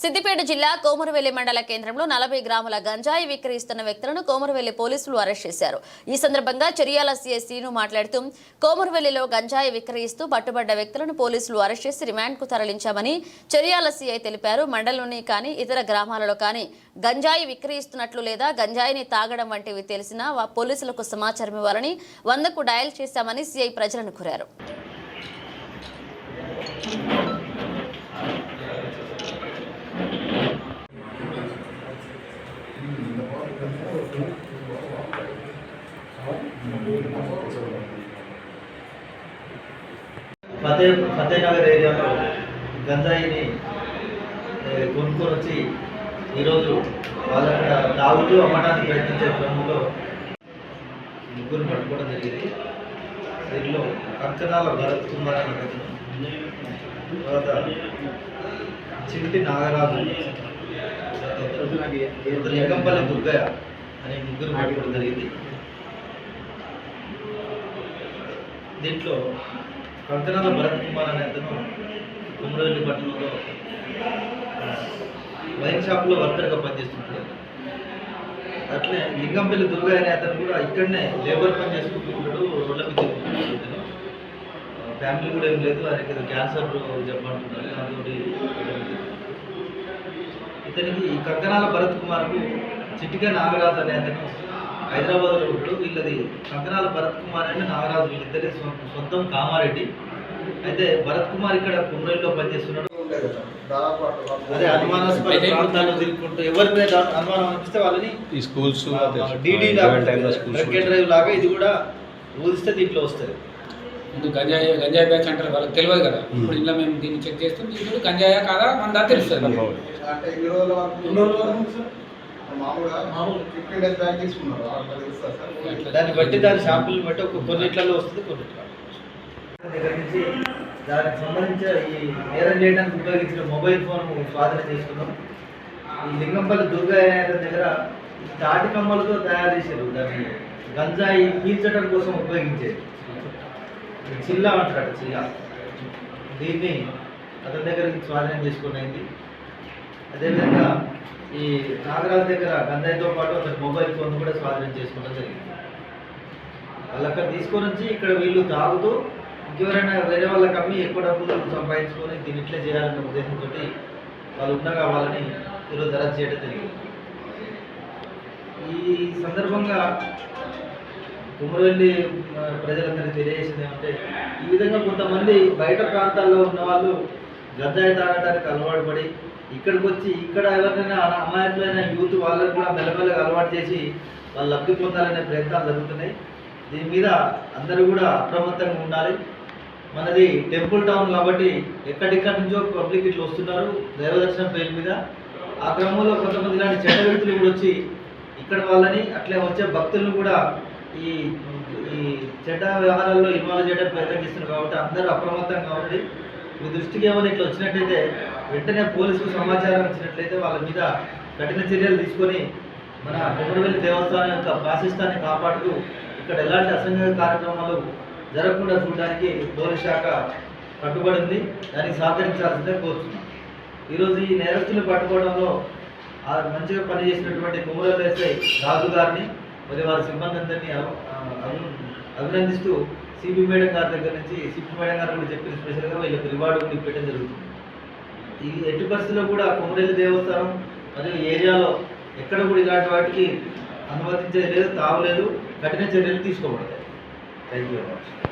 సిద్దిపేట జిల్లా కోమరవెల్లి మండల కేంద్రంలో నలభై గ్రాముల గంజాయి విక్రయిస్తున్న వ్యక్తులను కోమరవెల్లి పోలీసులు అరెస్ట్ చేశారు. ఈ సందర్భంగా చర్యాల సీఎస్ శ్రీను మాట్లాడుతూ కోమరవెల్లిలో గంజాయి విక్రయిస్తూ పట్టుబడ్డ వ్యక్తులను పోలీసులు అరెస్ట్ చేసి రిమాండ్కు తరలించామని చర్యాల సీఐ తెలిపారు. మండలంలోని కానీ ఇతర గ్రామాలలో కానీ గంజాయి విక్రయిస్తున్నట్లు లేదా గంజాయిని తాగడం వంటివి తెలిసినా పోలీసులకు సమాచారం ఇవ్వాలని వందకు డయల్ చేశామని సీఐ ప్రజలను కోరారు. ఫతే ఫతేనగర్ ఏరియాలో గంజాయిని కొనుక్కొని వచ్చి ఈరోజు వాళ్ళ అక్కడ తాగుతూ అమ్మడానికి ప్రయత్నించే క్రమంలో ముగ్గురు పట్టుకోవడం జరిగింది. దీనిలో కంకణాల భరత్ కుమార్ అనే తర్వాత చింటి నాగరాజు ఎగంపల్లి దుర్గయ్య అనే ముగ్గురు పట్టుకోవడం జరిగింది. దీంట్లో కంకణాల భరత్ కుమార్ అనే అతను కుమ్మరవెల్లి పట్టణంలో వైన్ షాప్లో వర్కర్గా పనిచేస్తుంటాడు. అట్లే లింగంపల్లి దుర్గా అనే అతను కూడా ఇక్కడనే లేబర్ పని చేసుకుంటూ ఉంటాడు రోడ్ల మీద ఫ్యామిలీ కూడా ఏం లేదు ఆయనకి ఏదో క్యాన్సర్ చెప్పంటున్నారు దాంతో ఇతనికి ఈ కంకణాల భరత్ కుమార్కు చిట్టిగా నాగరాజు అనే అతను హైదరాబాద్లో ఉంటాడు వీళ్ళది కంకణాల భరత్ కుమార్ అంటే నాగరాజు వీళ్ళిద్దరి సొంతం కామారెడ్డి. అయితే భరత్ కుమార్ ఇక్కడ కుమ్రేల్లో పనిచేస్తున్నాడు. అదే అనుమానాస్పద ప్రాంతాల్లో తిరుగుకుంటూ ఎవరి మీద అనుమానం అనిపిస్తే వాళ్ళని ఈ స్కూల్స్ డీడీ డ్రైవ్ లాగా ఇది కూడా ఊదిస్తే దీంట్లో వస్తుంది ముందు గంజాయి గంజాయి బ్యాచ్ అంటారు వాళ్ళకి తెలియదు కదా. ఇప్పుడు ఇలా మేము దీన్ని చెక్ చేస్తాం దీంట్లో గంజాయా కాదా మన దా తెలుస్తుంది దాన్ని బట్టి దాని శాంపుల్ బట్టి ఒక కొన్నిట్లలో వస్తుంది కొన్నిట్లో దగ్గర నుంచి దానికి సంబంధించిన ఈ నేరం చేయడానికి ఉపయోగించిన మొబైల్ ఫోన్ స్వాధీనం చేసుకున్నాం. ఈ లింగంపల్లి అతని దగ్గర తాటి కమ్మలతో తయారు చేశారు. దాన్ని గంజాయి పీల్చడం కోసం ఉపయోగించేది. చిల్లా అంటారు చిల్లా. దీన్ని అతని దగ్గర నుంచి స్వాధీనం చేసుకునేది అదేవిధంగా ఈ నాగరాజు దగ్గర గంధాయితో పాటు అతని మొబైల్ ఫోన్ కూడా స్వాధీనం చేసుకోవడం జరిగింది. వాళ్ళు అక్కడ తీసుకొని వచ్చి ఇక్కడ వీళ్ళు తాగుతూ ఇంకెవరైనా వేరే వాళ్ళకి అమ్మి ఎక్కువ డబ్బులు సంపాదించుకొని దీన్ని ఇట్లే చేయాలనే ఉద్దేశంతో వాళ్ళు ఉండగా వాళ్ళని ఈరోజు అరెస్ట్ చేయడం జరిగింది. ఈ సందర్భంగా కుమ్మరవెల్లి ప్రజలందరికీ తెలియజేసింది ఏమంటే ఈ విధంగా కొంతమంది బయట ప్రాంతాల్లో ఉన్న వాళ్ళు గంజాయి తాగడానికి అలవాటు పడి ఇక్కడికి వచ్చి ఇక్కడ ఎవరినైనా అమాయకులైన యూత్ వాళ్ళని కూడా మెల్లమెల్లగా అలవాటు చేసి వాళ్ళు లబ్ధి పొందాలనే ప్రయత్నాలు జరుగుతున్నాయి. దీని మీద అందరూ కూడా అప్రమత్తంగా ఉండాలి. మనది టెంపుల్ టౌన్ కాబట్టి ఎక్కడెక్కడి నుంచో పబ్లిక్ ఇట్లా వస్తున్నారు. దైవదర్శనం పేరు మీద. ఆ క్రమంలో కొంతమంది ఇలాంటి చెడ్డ వ్యక్తులు కూడా వచ్చి ఇక్కడ వాళ్ళని అట్లే వచ్చే భక్తులను కూడా ఈ ఈ చెడ్డ వ్యవహారాల్లో ఇన్వాల్వ్ చేయడం ప్రయత్నిస్తున్నారు కాబట్టి అందరూ అప్రమత్తంగా ఉండి మీ దృష్టికి ఏమైనా ఇట్లా వచ్చినట్టయితే వెంటనే పోలీసులు సమాచారం ఇచ్చినట్లయితే వాళ్ళ మీద కఠిన చర్యలు తీసుకొని మన కొమరవెల్లి దేవస్థానం యొక్క ప్రాశిష్టాన్ని కాపాడుతూ ఇక్కడ ఎలాంటి అసంఘిక కార్యక్రమాలు జరగకుండా చూడడానికి పోలీస్ శాఖ కట్టుబడి ఉంది. దానికి సహకరించాల్సిందే కోరుతున్నాం. ఈరోజు ఈ నేరస్తులు పట్టుకోవడంలో మంచిగా పనిచేసినటువంటి కుమరల్ ఎస్ఐ రాజు గారిని మరి వారి సిబ్బంది అందరినీ అభి- అభి- అభినందిస్తూ సిపి మేడం గారి దగ్గర నుంచి సిపి మేడం గారు కూడా చెప్పిన స్పెషల్గా వీళ్ళకి రివార్డు కూడా ఇవ్వడం జరుగుతుంది. ఈ ఎట్టి పరిస్థితుల్లో కూడా కొమరెల్లి దేవస్థానం మరియు ఏరియాలో ఎక్కడ కూడా ఇలాంటి వాటికి అనుమతించేది లేదు తావలేదు. కఠిన చర్యలు తీసుకోబడతాయి. Thank you very much